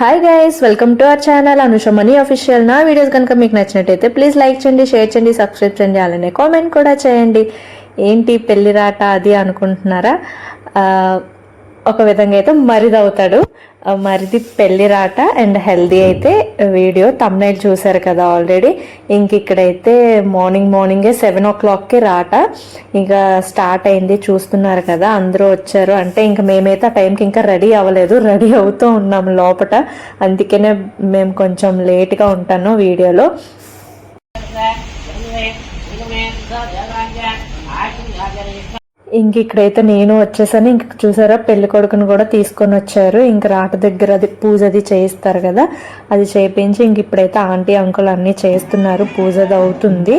Hi guys welcome to our channel Anusha Mani official నా videos కనుక మీకు నచ్చినట్టయితే ప్లీజ్ లైక్ చేయండి షేర్ చేయండి సబ్స్క్రైబ్ చేయండి అలానే కామెంట్ కూడా చేయండి. ఏంటి పెళ్ళి రాట అది అనుకుంటున్నారా? ఒక విధంగా అయితే మరిదవుతాడు మరిది పెళ్ళి రాట అండ్ హెల్దీ అయితే వీడియో తమ్నైల్ చూసారు కదా ఆల్రెడీ ఇంక ఇక్కడైతే మార్నింగ్ మార్నింగే సెవెన్ ఓ క్లాక్కి రాట. ఇంకా స్టార్ట్ అయింది చూస్తున్నారు కదా అందరూ వచ్చారు. అంటే ఇంకా మేమైతే ఆ టైంకి ఇంకా రెడీ అవ్వలేదు రెడీ అవుతూ ఉన్నాం లోపట. అందుకనే మేము కొంచెం లేట్గా ఉంటాను వీడియోలో. ఇంక ఇక్కడైతే నేను వచ్చేసాను. ఇంక చూసారా పెళ్ళి కొడుకుని కూడా తీసుకొని వచ్చారు. ఇంక రాట దగ్గర అది పూజ అది చేయిస్తారు కదా అది చేయించి ఇంక ఇప్పుడైతే ఆంటీ అంకుల్ అన్నీ చేస్తున్నారు. పూజ అది అవుతుంది.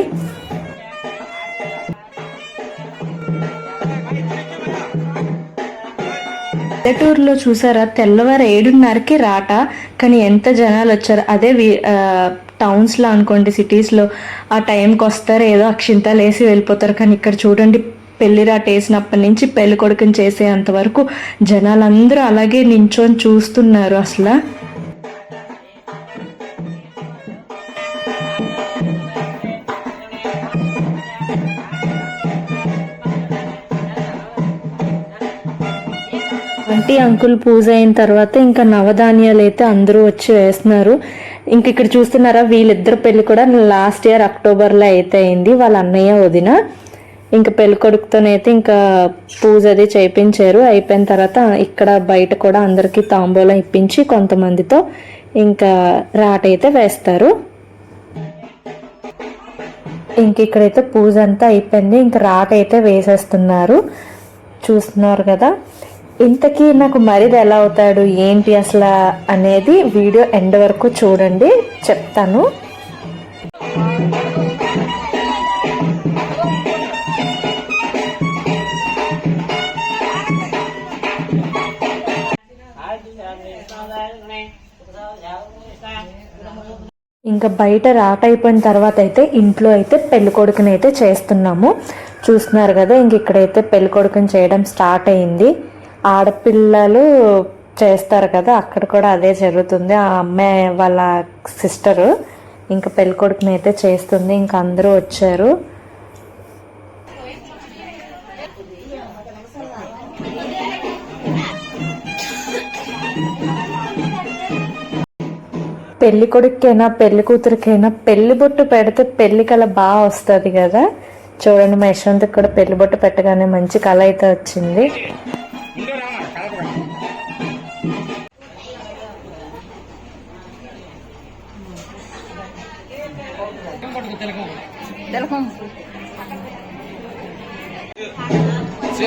పల్లెటూరులో చూసారా తెల్లవారు ఏడున్నరకి రాట. కానీ ఎంత జనాలు వచ్చారు. అదే టౌన్స్లో అనుకోండి సిటీస్లో ఆ టైంకి వస్తారు. ఏదో అక్షింతాలు వేసి వెళ్ళిపోతారు. కానీ ఇక్కడ చూడండి పెళ్ళిరాట వేసినప్పటి నుంచి పెళ్ళి కొడుకుని చేసేంత వరకు జనాలందరూ అలాగే నించొని చూస్తున్నారు అసలు. ఆంటీ అంకుల్ పూజ అయిన తర్వాత ఇంకా నవధాన్యాలు అయితే అందరూ వచ్చి వేస్తున్నారు. ఇంక ఇక్కడ చూస్తున్నారా వీళ్ళిద్దరు పెళ్ళి కూడా లాస్ట్ ఇయర్ అక్టోబర్లో అయితే అయింది వాళ్ళ అన్నయ్య వదిన. ఇంకా పెళ్ళి కొడుకుతోనైతే ఇంకా పూజ అది చేయించారు అయిపోయిన తర్వాత ఇక్కడ బయట కూడా అందరికీ తాంబూలం ఇప్పించి కొంతమందితో ఇంకా రాట అయితే వేస్తారు. ఇంక ఇక్కడైతే పూజ అంతా అయిపోయింది. ఇంకా రాట అయితే వేసేస్తున్నారు. చూస్తున్నారు కదా? ఇంతకీ నాకు మరిది ఎలా అవుతాడు? ఏంటి అసలు? అనేది వీడియో ఎండ్ వరకు చూడండి. చెప్తాను. ఇంకా బయట రాట అయిపోయిన తర్వాత అయితే ఇంట్లో అయితే పెళ్ళికొడుకుని అయితే చేస్తున్నాము. చూస్తున్నారు కదా ఇంక ఇక్కడైతే పెళ్ళికొడుకుని చేయడం స్టార్ట్ అయింది. ఆడపిల్లలు చేస్తారు కదా అక్కడ కూడా అదే జరుగుతుంది. ఆ అమ్మాయి వాళ్ళ సిస్టరు ఇంకా పెళ్ళికొడుకుని అయితే చేస్తుంది. ఇంకా అందరూ వచ్చారు. పెళ్ళి కొడుకైనా పెళ్ళి కూతురికైనా పెళ్ళి బొట్టు పెడితే పెళ్ళి కళ బాగా వస్తుంది కదా? చూడండి మా యశ్వంత్కి కూడా పెళ్ళి బొట్టు పెట్టగానే మంచి కళ అయితే వచ్చింది.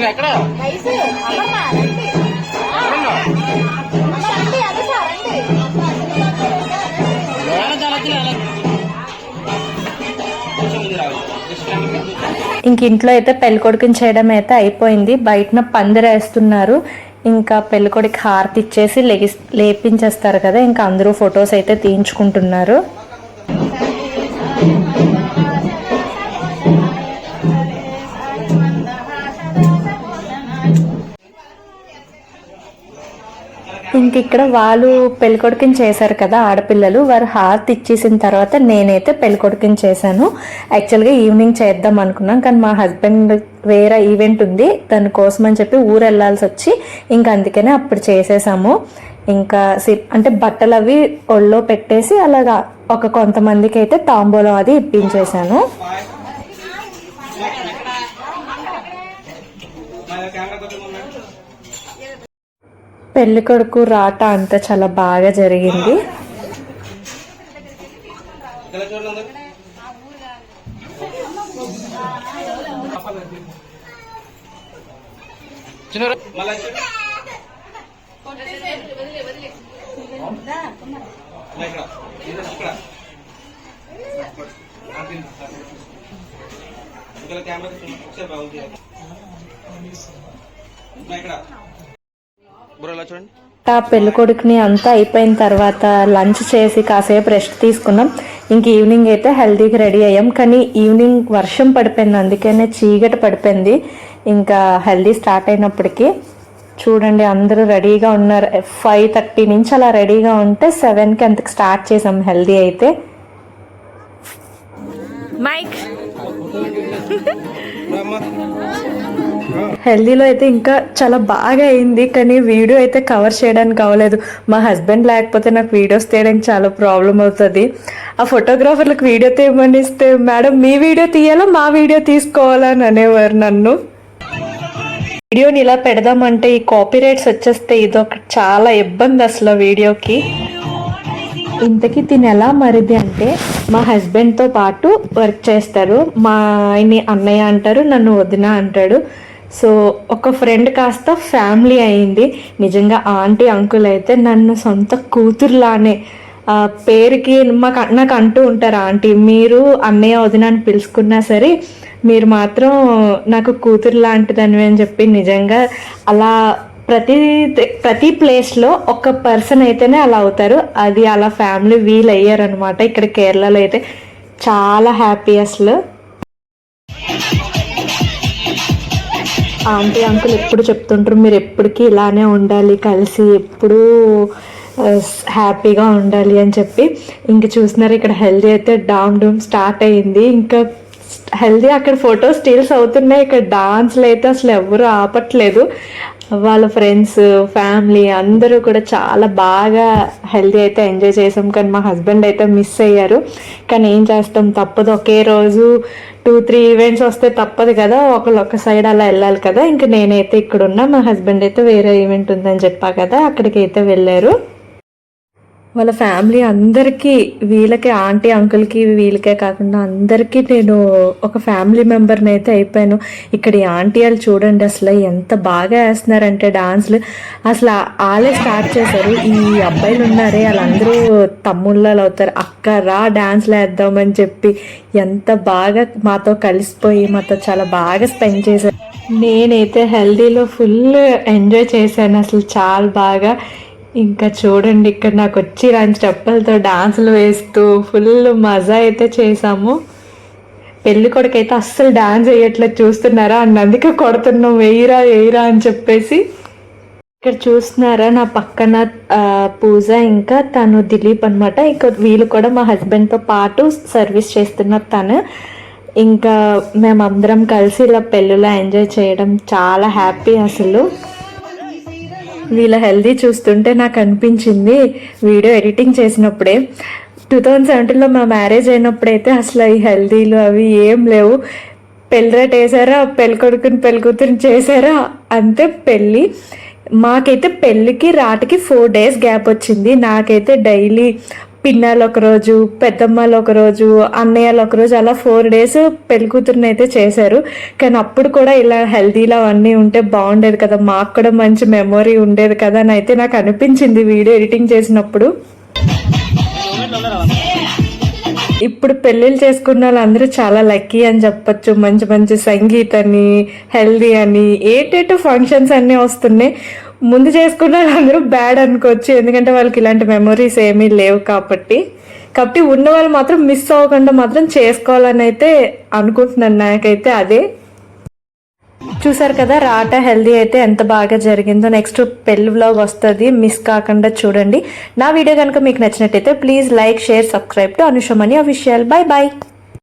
ఎక్కడ? ఇంక ఇంట్లో అయితే పెళ్ళి కొడుకుని చేయడం అయితే అయిపోయింది. బయటన పందిరేస్తున్నారు ఇంకా పెళ్ళి కొడుకు హారతి ఇచ్చేసి లెగి లేపించేస్తారు కదా ఇంకా అందరూ ఫొటోస్ అయితే తీయించుకుంటున్నారు. ఇంక ఇక్కడ వాళ్ళు పెళ్ళికొడుకుని చేశారు కదా ఆడపిల్లలు వారు హారతి ఇచ్చేసిన తర్వాత నేనైతే పెళ్ళికొడుకుని చేశాను. యాక్చువల్గా ఈవినింగ్ చేద్దాం అనుకున్నాం కానీ మా హస్బెండ్ వేరే ఈవెంట్ ఉంది దానికోసం అని చెప్పి ఊరు వెళ్ళాల్సి వచ్చి ఇంకా అందుకనే అప్పుడు చేసేసాము. ఇంకా సి- అంటే బట్టలు అవి ఒళ్ళో పెట్టేసి అలాగా ఒక కొంతమందికి అయితే తాంబూలం అది ఇప్పించేశాను. పెళ్ళి కొడుకు రాట అంతా చాలా బాగా జరిగింది. ఇక్కడ చూడండి కెమెరా ఒకసారి బాగుంది ఇక్కడ. పెళ్ళి కొడుకుని అంతా అయిపోయిన తర్వాత లంచ్ చేసి కాసేపు రెస్ట్ తీసుకున్నాం. ఇంక ఈవినింగ్ అయితే హెల్తీకి రెడీ అయ్యాం. కానీ ఈవినింగ్ వర్షం పడిపోయింది. అందుకనే చీకటి పడిపోయింది. ఇంకా హెల్దీ స్టార్ట్ అయినప్పటికీ చూడండి అందరూ రెడీగా ఉన్నారు. ఫైవ్ థర్టీ నుంచి అలా రెడీగా ఉంటే సెవెన్కి అంతకు స్టార్ట్ చేసాం హెల్దీ అయితే. మైక్. హెల్దీలో అయితే ఇంకా చాలా బాగా అయింది కానీ వీడియో అయితే కవర్ చేయడానికి అవ్వలేదు. మా హస్బెండ్ లేకపోతే నాకు వీడియోస్ తీయడానికి చాలా ప్రాబ్లం అవుతుంది. ఆ ఫోటోగ్రాఫర్లకు వీడియో తీయమని ఇస్తే మేడం మీ వీడియో తీయాలా? మా వీడియో తీసుకోవాలని అనేవారు నన్ను. వీడియోని ఇలా పెడదామంటే ఈ కాపీ రైట్స్ వచ్చేస్తే ఇదొక చాలా ఇబ్బంది అసలు వీడియోకి. ఇంతకీ తిని ఎలా మరిది అంటే మా హస్బెండ్తో పాటు వర్క్ చేస్తారు. మా ఆయన్ని అన్నయ్య అంటారు నన్ను వదిన అంటాడు. సో ఒక ఫ్రెండ్ కాస్త ఫ్యామిలీ అయింది. నిజంగా ఆంటీ అంకుల్ అయితే నన్ను సొంత కూతురులానే పేరుకి మాకు నాకు అంటూ ఉంటారు ఆంటీ మీరు అన్నయ్య వదిన అని పిలుచుకున్నా సరే మీరు మాత్రం నాకు కూతురు లాంటిదని అని చెప్పి నిజంగా అలా ప్రతి ప్రతి ప్లేస్లో ఒక పర్సన్ అయితేనే అలా అవుతారు. అది అలా ఫ్యామిలీ వీల్ అయ్యారనమాట ఇక్కడ కేరళలో అయితే చాలా హ్యాపీ అసలు. ఆంటీ అంకుల్ ఎప్పుడు చెప్తుంటారు మీరు ఎప్పటికీ ఇలానే ఉండాలి కలిసి ఎప్పుడూ హ్యాపీగా ఉండాలి అని చెప్పి. ఇంక చూస్తున్నారు ఇక్కడ హెల్దీ అయితే డామ్ డూమ్ స్టార్ట్ అయ్యింది ఇంకా హెల్దీ అక్కడ ఫోటో స్టిల్స్ అవుతున్నాయి. ఇక్కడ డాన్స్లు అయితే అసలు ఎవరు ఆపట్లేదు. వాళ్ళ ఫ్రెండ్స్ ఫ్యామిలీ అందరూ కూడా చాలా బాగా హెల్దీ అయితే ఎంజాయ్ చేసాం. కానీ మా హస్బెండ్ అయితే మిస్ అయ్యారు. కానీ ఏం చేస్తాం? తప్పదు. ఒకే రోజు టూ త్రీ ఈవెంట్స్ వస్తే తప్పదు కదా. ఒకళ్ళు ఒక సైడ్ అలా వెళ్ళాలి కదా. ఇంకా నేనైతే ఇక్కడ ఉన్నా మా హస్బెండ్ అయితే వేరే ఈవెంట్ ఉందని చెప్పా కదా. అక్కడికి అయితే వెళ్ళారు. వాళ్ళ ఫ్యామిలీ అందరికీ వీళ్ళకి ఆంటీ అంకుల్కి వీళ్ళకే కాకుండా అందరికీ నేను ఒక ఫ్యామిలీ మెంబర్ని అయితే అయిపోయాను. ఇక్కడ ఈ ఆంటీ వాళ్ళు చూడండి అసలు ఎంత బాగా వేస్తున్నారంటే డాన్స్లు. అసలు వాళ్ళే స్టార్ట్ చేశారు. ఈ అబ్బాయిలు ఉన్నారే వాళ్ళందరూ తమ్ముళ్ళలు అవుతారు. అక్క రా డాన్స్లు వేద్దామని చెప్పి ఎంత బాగా మాతో కలిసిపోయి మాతో చాలా బాగా స్పెండ్ చేశారు. నేనైతే హెల్దీలో ఫుల్ ఎంజాయ్ చేశాను. అసలు చాలా బాగా ఇంకా చూడండి ఇక్కడ నాకు వచ్చి రాని స్టెప్పులతో డాన్సులు వేస్తూ ఫుల్ మజా అయితే చేసాము పెళ్ళి కొడుకు అయితే అస్సలు డాన్స్ వేయట్లేదు చూస్తున్నారా? అన్నందుకే కొడుతున్నాం వేయిరా వేయిరా అని చెప్పేసి. ఇక్కడ చూస్తున్నారా నా పక్కన పూజ ఇంకా తను దిలీప్ అనమాట ఇంకా వీళ్ళు కూడా మా హస్బెండ్తో పాటు సర్వీస్ చేస్తున్నారు తను. ఇంకా మేమందరం కలిసి ఇలా పెళ్ళిలో ఎంజాయ్ చేయడం చాలా హ్యాపీ అసలు. వీళ్ళ హెల్దీ చూస్తుంటే నాకు అనిపించింది వీడియో ఎడిటింగ్ చేసినప్పుడే. టూ థౌజండ్ సెవెంటీన్లో మా మ్యారేజ్ అయినప్పుడైతే అసలు ఈ హెల్దీలు అవి ఏం లేవు. పెళ్ళిరాట్ వేసారా పెళ్ళికొడుకుని కొడుకుని చేసారా అంతే పెళ్ళి. మాకైతే పెళ్ళికి రాటికి ఫోర్ డేస్ గ్యాప్ వచ్చింది. నాకైతే డైలీ పిన్నాలు ఒకరోజు పెద్దమ్మలు ఒక రోజు అన్నయ్యలు ఒక రోజు అలా ఫోర్ డేస్ పెళ్ళికూతురుని అయితే చేశారు. కానీ అప్పుడు కూడా ఇలా హెల్తీలో అవన్నీ ఉంటే బాగుండేది కదా. మాకు కూడా మంచి మెమొరీ ఉండేది కదా అని అయితే నాకు అనిపించింది వీడియో ఎడిటింగ్ చేసినప్పుడు. ఇప్పుడు పెళ్ళిళ్ళు చేసుకున్న వాళ్ళందరూ చాలా లక్కీ అని చెప్పొచ్చు. మంచి మంచి సంగీత్ అని హెల్దీ అని ఏటేటో ఫంక్షన్స్ అన్నీ వస్తున్నాయి. ముందు చేసుకున్న వాళ్ళందరూ బ్యాడ్ అనుకోవచ్చు. ఎందుకంటే వాళ్ళకి ఇలాంటి మెమరీస్ ఏమీ లేవు కాబట్టి. కాబట్టి ఉన్న వాళ్ళు మాత్రం మిస్ అవ్వకుండా మాత్రం చేసుకోవాలని అయితే అనుకుంటున్నాను. నాకైతే అదే. చూసారు కదా రాటా హెల్దీ అయితే ఎంత బాగా జరిగిందో. నెక్స్ట్ పెళ్ళి వ్లాగ్ వస్తుంది. మిస్ కాకుండా చూడండి. నా వీడియో కనుక మీకు నచ్చినట్టయితే please like share subscribe to Anushamani official bye bye